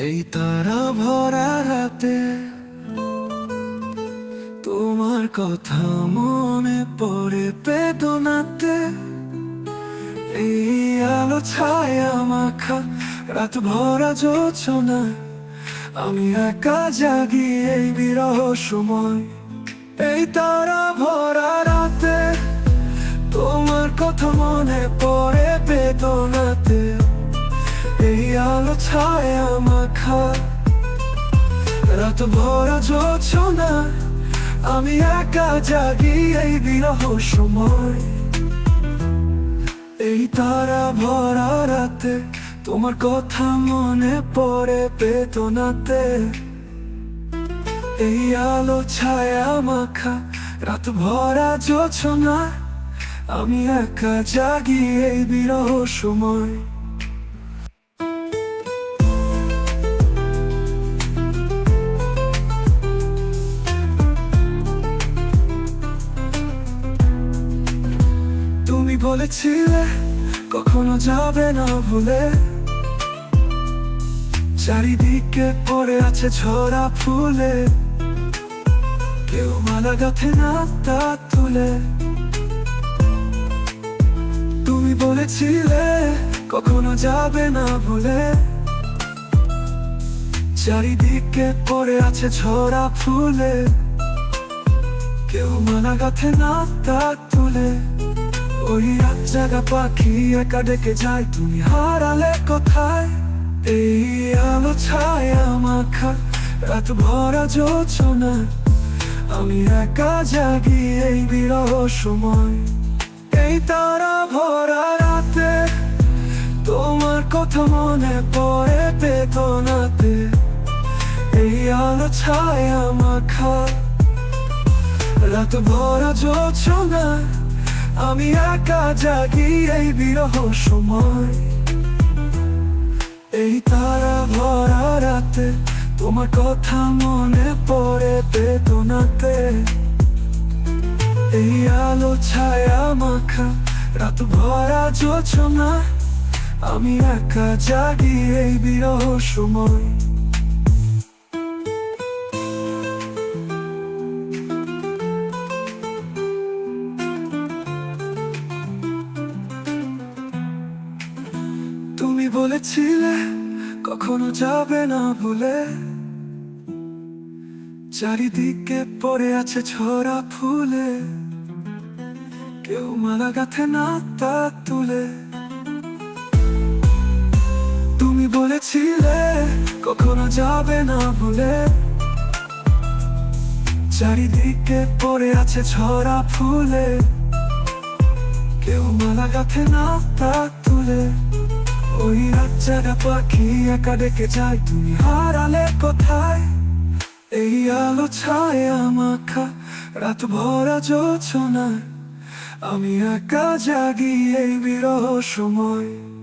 তারা ভরা রাতে তোমার কথা মনে পড়ে বেদনাতে। এই আলো ছায়া মাখা রাত ভরা যোচনা আমি একা জাগি এই বিরহ সময়। এই তারা ভরা রাতে তোমার কথা মনে পড়ে বেদনাতে। এই আলো ছায়া মাখা রাত ভরা যোচনা আমি একা জাগি এই বিরহ সময় এই তারা ভরা রাতে তোমার কথা মনে পড়ে বেদনাতে। এই আলো ছায়া মাখা রাত ভরা যোছনা আমি একা জাগি এই বিরহ সময় বলেছিলে, কখনো যাবে না ভুলে। চারিদিকে পড়ে আছে ছড়া ফুলে। কেউ মালা গাথে না তা তুলে। তুমি বলেছিলে, কখনো যাবে না ভুলে। চারিদিকে পড়ে আছে ছড়া ফুলে। কেউ মালা গাথে না তা তুলে। ওই রাত জাগা পাখি, একা ডেকে যায়। তুমি হারালে কোথায়? এই আলো ছায়া মাখা রাত ভরা যোচনা আমি একা জাগি এই বিরহ সময়। এই তারা ভরা রাতে, তোমার কথা মনে পড়ে বেদনাতে। এই আলো ছায়া মাখা রাত ভরা যোচনা আমি একা জাগি এই বিরহ সময়। এই তারা ভরা রাতে তোমার কথা মনে পড়ে বেদনাতে। এই আলো ছায়া মাখা রাত ভরা যোচনা আমি একা জাগি এই বিরহ সময়। বলেছিলে কখনো যাবে না ভুলে। চারিদিকে পড়ে আছে ছড়া ফুলে। কেউ মালা গাথে না তা তুলে। তুমি বলেছিলে কখনো যাবে না ভুলে। চারিদিকে পড়ে আছে ছড়া ফুলে। কেউ মালা গাথে না তা তুলে। ওই রাত জাগা পাখি একা ডেকে যায় তুমি হারালে কোথায়? এই আলো ছায়া মাখা রাত ভরা যোচনায় আমি একা জাগি এই বিরহ সময়।